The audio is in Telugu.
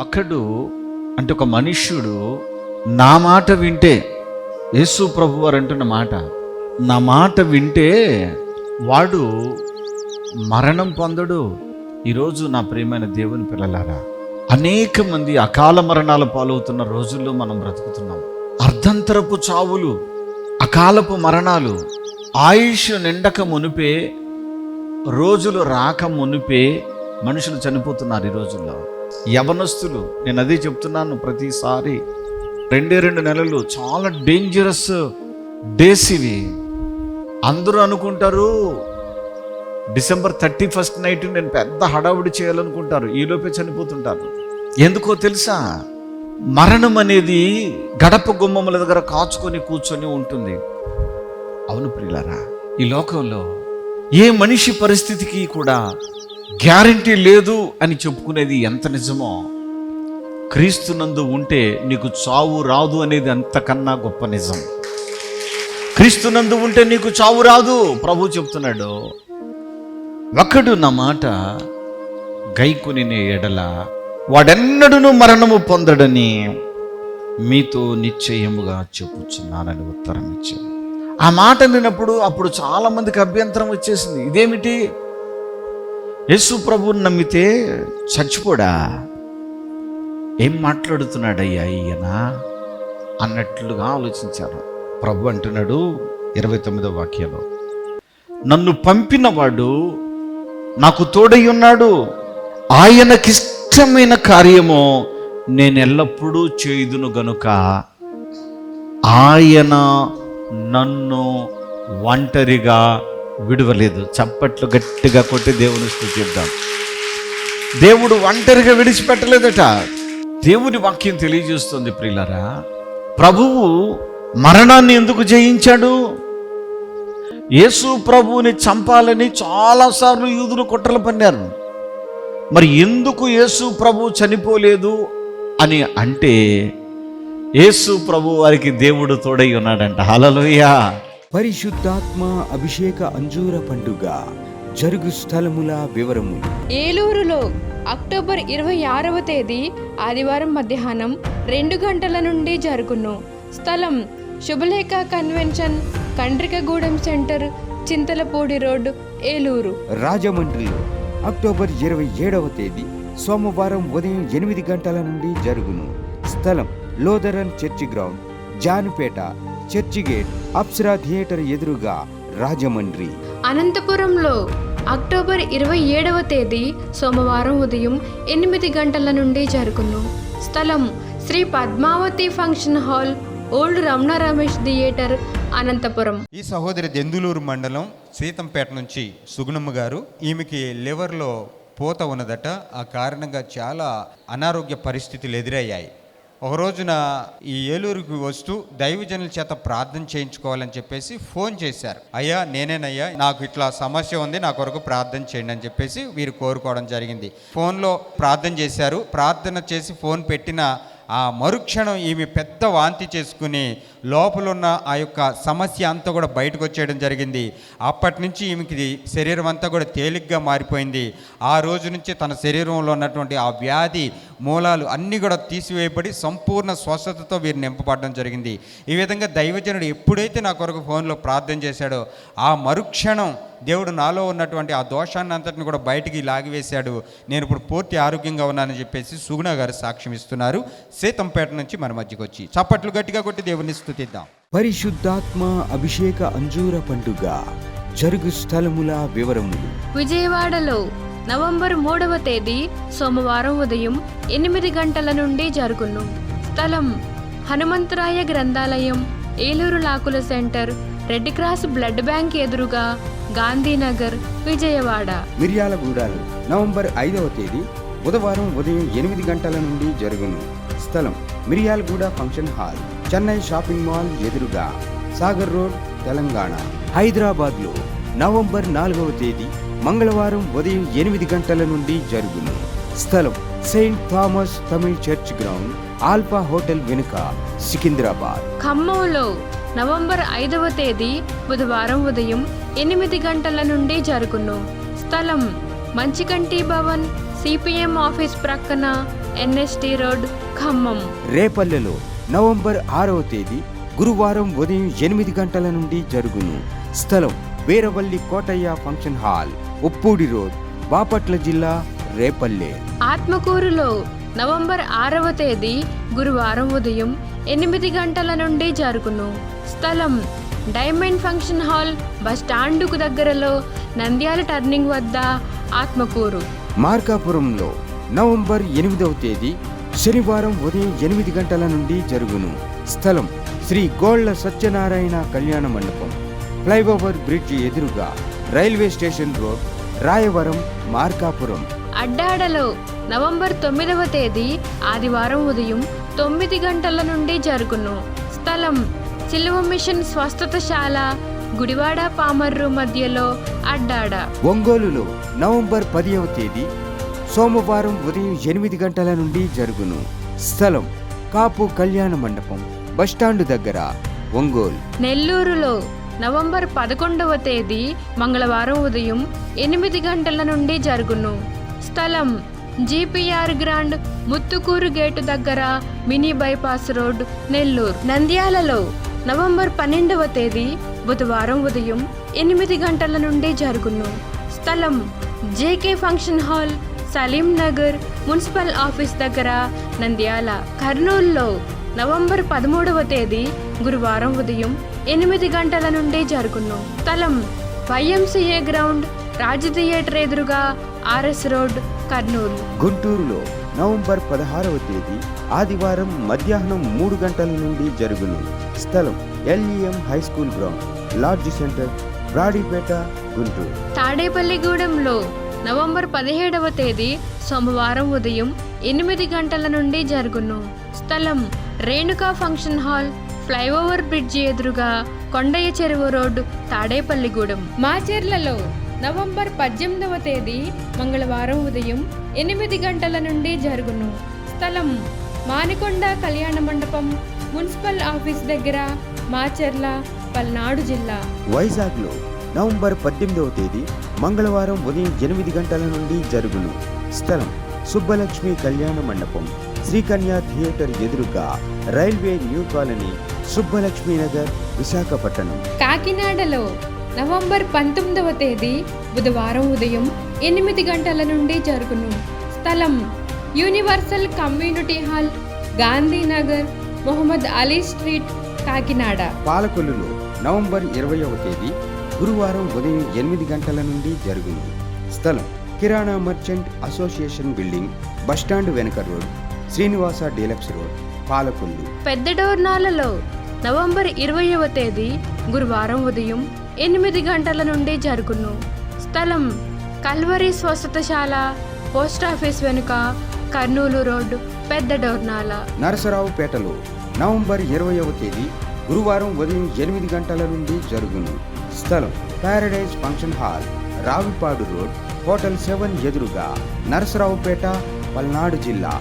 ఒకడు అంటే ఒక మనుష్యుడు నా మాట వింటే యేసు ప్రభు వారు అంటున్న మాట నా మాట వింటే వాడు మరణం పొందడు. ఈరోజు నా ప్రియమైన దేవుని పిల్లలారా అనేక మంది అకాల మరణాల పాలవుతున్న రోజుల్లో మనం బ్రతుకుతున్నాం. అర్ధంతరపు చావులు అకాలపు మరణాలు ఆయుష్ నిండక మునిపే రోజులు రాక మునిపే మనుషులు చనిపోతున్నారు ఈ రోజుల్లో. యవనస్తులు నేను అదే చెప్తున్నాను ప్రతిసారి. రెండే రెండు నెలలు చాలా డేంజరస్ డేస్ ఇవి. అందరూ అనుకుంటారు డిసెంబర్ థర్టీ ఫస్ట్ నైట్ నేను పెద్ద హడావుడి చేయాలనుకుంటారు ఈలోపే చనిపోతుంటారు. ఎందుకో తెలుసా? మరణం అనేది గడప గుమ్మముల దగ్గర కాచుకొని కూర్చొని ఉంటుంది. అవును ప్రియులరా ఈ లోకంలో ఏ మనిషి పరిస్థితికి కూడా గ్యారంటీ లేదు అని చెప్పుకునేది ఎంత నిజమో క్రీస్తునందు ఉంటే నీకు చావు రాదు అనేది అంతకన్నా గొప్ప నిజం. క్రీస్తునందు ఉంటే నీకు చావు రాదు ప్రభు చెప్తున్నాడు. ఒకడు నా మాట గైకునినే ఎడల వాడెన్నడూ మరణము పొందడని మీతో నిశ్చయముగా చెప్పుచున్నానని ఉత్తరం ఇచ్చాను ఆ మాట విన్నప్పుడు అప్పుడు చాలామందికి అభ్యంతరం వచ్చేసింది. ఇదేమిటి? యేసు ప్రభువుని నమ్మితే చచ్చిపోడా? ఏం మాట్లాడుతున్నాడయ్యా ఈయన? అన్నట్లుగా ఆలోచించారు ప్రభు అంటున్నాడు ఇరవై తొమ్మిదో వాక్యంలో. నన్ను పంపినవాడు నాకు తోడై ఉన్నాడు. ఆయనకిష్టమైన కార్యము నేను ఎల్లప్పుడూ చేయుదును గనుక ఆయన నన్ను ఒంటరిగా విడవలేదు. చప్పట్లు గట్టిగా కొట్టి దేవుని స్థుతిద్దాం. దేవుడు ఒంటరిగా విడిచిపెట్టలేదట. దేవుని వాక్యం తెలియజేస్తుంది ప్రియులరా. ప్రభువు మరణాన్ని ఎందుకు జయించాడు? యేసు ప్రభువుని చంపాలని చాలాసార్లు యూదులు కుట్రలు పన్నారు. మరి ఎందుకు యేసు ప్రభు చనిపోలేదు అని అంటే యేసు ప్రభు వారికి దేవుడు తోడై ఉన్నాడంట. హలలోయ పరిశుద్ధాత్మ అభిషేక అంజూర పండుగ జరుగు స్థలముల వివరములు. ఏలూరులో అక్టోబర్ ఇరవై ఆరవ తేదీ ఆదివారం మధ్యాహ్నం రెండు గంటల నుండి జరుగును. స్థలం Subhalekha convention Kandrikagudem centre Chintalapudi road Eluru. రాజమండ్రిలో అక్టోబర్ ఇరవై ఏడవ తేదీ సోమవారం ఉదయం ఎనిమిది గంటల నుండి జరుగును. స్థలం Lutheran church ground Janupeta church gate Apsara theatre ఎదురుగా రాజమండ్రి. అనంతపురంలో అక్టోబర్ ఇరవై ఏడవ తేదీ సోమవారం ఉదయం ఎనిమిది గంటల నుండి జరుగును. స్థలం Sri Padmavathi function hall old Ramana Ramesh theatre Anantapur. ఈ సహోదరి దెందులూరు మండలం సీతంపేట నుంచి సుగుణమ్మ గారు ఈమెకి లివర్లో పూత ఉన్నదట. ఆ కారణంగా చాలా అనారోగ్య పరిస్థితులు ఎదురయ్యాయి. ఒక రోజున ఈ ఏలూరుకి వస్తూ దైవజనుల చేత ప్రార్థన చేయించుకోవాలని చెప్పేసి ఫోన్ చేశారు. అయ్యా నేనేనయ్యా నాకు ఇట్లా సమస్య ఉంది నా కొరకు ప్రార్థన చేయండి అని చెప్పేసి వీరు కోరుకోవడం జరిగింది. ఫోన్లో ప్రార్థన చేశారు. ప్రార్థన చేసి ఫోన్ పెట్టిన ఆ మరుక్షణం ఈమె పెద్ద వాంతి చేసుకుని లోపలున్న ఆ యొక్క సమస్య అంతా కూడా బయటకు వచ్చేయడం జరిగింది. అప్పటి నుంచి ఈమెకి శరీరం అంతా కూడా తేలిగ్గా మారిపోయింది. ఆ రోజు నుంచి తన శరీరంలో ఉన్నటువంటి ఆ వ్యాధి మూలాలు అన్నీ కూడా తీసివేయబడి సంపూర్ణ స్వస్థతతో వీరు నింపబడడం జరిగింది. ఈ విధంగా దైవజనుడు ఎప్పుడైతే నా కొరకు ఫోన్లో ప్రార్థన చేశాడో ఆ మరుక్షణం దేవుడు నాలో ఉన్నటువంటి ఆ దోషాన్ని అంతటిని కూడా బయటికి లాగివేశాడు. నేను ఇప్పుడు పూర్తి ఆరోగ్యంగా ఉన్నానని చెప్పేసి సుగుణ గారు సాక్ష్యం ఇస్తున్నారు. సీతంపేట నుంచి మన మధ్యకు వచ్చి చప్పట్లు గట్టిగా కొట్టి దేవుని స్తుతిద్దాం పరిశుద్ధాత్మ అభిషేక అంజూర పండుగ జరుగు స్థలముల వివరములు విజయవాడలో నవంబర్ మూడవ తేదీ సోమవారం ఉదయం ఎనిమిది గంటల నుండి జరుగును స్థలం హనుమంతరాయ గ్రంథాలయం Eluru లాకుల centre red cross blood bank ఎదురుగా గాంధీనగర్ విజయవాడ మిర్యాలగూడలో నవంబర్ ఐదవ తేదీ బుధవారం ఉదయం ఎనిమిది గంటల నుండి జరుగును స్థలం Miryalaguda function hall Chennai shopping mall ఎదురుగా సాగర్ రోడ్ తెలంగాణ. హైదరాబాద్లో నవంబర్ నాలుగవ తేదీ మంగళవారం ఉదయం ఎనిమిది గంటల నుండి జరుగును. స్థలం saint Thomas Tamil church ground Alpha hotel వెనుక సికింద్రాబాద్. ఖమ్మంలో నవంబర్ ఐదవ తేదీ బుధవారం ఉదయం ఎనిమిది గంటల నుండి జరుగును. స్థలం మంచికంటి భవన్ సిపిఎం ఆఫీస్ ప్రక్కన ఎన్ఎస్టి రోడ్ ఖమ్మం. రేపల్లెలో నవంబర్ ఆరవ తేదీ గురువారం ఉదయం ఎనిమిది గంటల నుండి జరుగును. స్థలం Veeravalli Kotaiah function hall Uppudi road Bapatla జిల్లా రేపల్లె. ఆత్మకూరులో నవంబర్ ఆరవ తేదీ గురువారం ఉదయం ఎనిమిది గంటల నుండి జరుగును. స్థలం డైమండ్ ఫంక్షన్ హాల్ బస్ స్టాండుకు దగ్గరలో నంద్యాల టర్నింగ్ వద్ద ఆత్మకూరు. మార్కాపురంలో నవంబర్ ఎనిమిదవ తేదీ శనివారం ఉదయం ఎనిమిది గంటల నుండి జరుగును. స్థలం శ్రీ గోళ్ళ సత్యనారాయణ కళ్యాణ మండపం. ఫ్లైఓవర్ బ్రిడ్జ్ ఎదురుగా railway station road Rayavaram Markapuram. అడ్డాడలో November తొమ్మిదవ తేదీ ఆదివారం ఉదయం తొమ్మిది గంటల నుండి జరుగును. స్థలం సిల్వ మిషన్ స్వస్థతశాల గుడివాడ పామర్రు మధ్యలో అడ్డాడ. ఒంగోలులో నవంబర్ పదివ తేదీ సోమవారం ఉదయం ఎనిమిది గంటల నుండి జరుగును. స్థలం కాపు కళ్యాణ మండపం. బస్టాండు దగ్గర. ఒంగోలు. నెల్లూరులో నవంబర్ పదకొండవ తేదీ మంగళవారం ఉదయం ఎనిమిది గంటల నుండి జరుగును. స్థలం జీపీఆర్ గ్రాండ్ ముత్తుకూరు గేటు దగ్గర మినీ బైపాస్ రోడ్ నెల్లూరు. నంద్యాలలో నవంబర్ పన్నెండవ తేదీ బుధవారం ఉదయం ఎనిమిది గంటల నుండి జరుగును. స్థలం JK function hall Salim Nagar municipal office దగ్గర నంద్యాల కర్నూలులో నవంబర్ పదమూడవ తేదీ గురువారం ఉదయం ఎనిమిది గంటల నుండి జరుగును. స్థలం వైఎంసీఏ గ్రౌండ్ రాజ్ థియేటర్ ఎదురుగా ఆర్ఎస్ రోడ్ కర్నూలు. గుంటూరులో నవంబర్ పదహారవ తేదీ ఆదివారం మధ్యాహ్నం మూడు గంటల నుండి జరుగును. స్థలం LEM high school ground lodge centre Brodipet Guntur. తాడేపల్లిగూడెంలో November పదిహేడవ తేదీ సోమవారం ఉదయం ఎనిమిది గంటల నుండి జరుగును. స్థలం Renuka function hall flyover bridge ఎదురుగా కొండయ్య చెరువు రోడ్డు తాడేపల్లిగూడెం. మాచెర్లలో నవంబర్ పద్దెనిమిదవ తేదీ మంగళవారం ఉదయం ఎనిమిది గంటల నుండి జరుగును. స్థలం మానికొండ కళ్యాణ మండపం మున్సిపల్ ఆఫీస్ దగ్గర మాచెర్ల పల్నాడు జిల్లా. వైజాగ్లో నవంబర్ పద్దెనిమిదవ తేదీ మంగళవారం ఉదయం ఎనిమిది గంటల నుండి జరుగును. స్థలం సుబ్బలక్ష్మి కళ్యాణ మండపం. శ్రీకన్య థియేటర్ ఎదురుగా railway new colony Subbalakshmi Nagar Visakhapatnam. కాకినాడలో నవంబర్ పంతొమ్మిదవ తేదీ బుధవారం ఉదయం ఎనిమిది గంటల నుండి జరుగును. స్థలం universal community hall Gandhinagar Mohammad Ali street Kakinada. పాలకొల్లులో November ఇరవైవ తేదీ గురువారం ఉదయం ఎనిమిది గంటల నుండి జరుగును స్థలం kirana merchant association building bus stand వెనక road Srinivasa deluxe road Palakollu. పెద్ద డోర్నాలలో నవంబర్ ఇరవైవ తేదీ గురువారం ఉదయం ఎనిమిది గంటల నుండి జరుగును. స్థలం కల్వరి స్వస్థతశాల పోస్టాఫీస్ వెనుక కర్నూలు రోడ్డు పెద్ద డోర్నాల. నరసరావుపేటలో నవంబర్ ఇరవైవ తేదీ గురువారం ఉదయం ఎనిమిది గంటల నుండి జరుగును. స్థలం paradise function hall Ravipadu road hotel seven ఎదురుగా నరసరావుపేట పల్నాడు జిల్లా.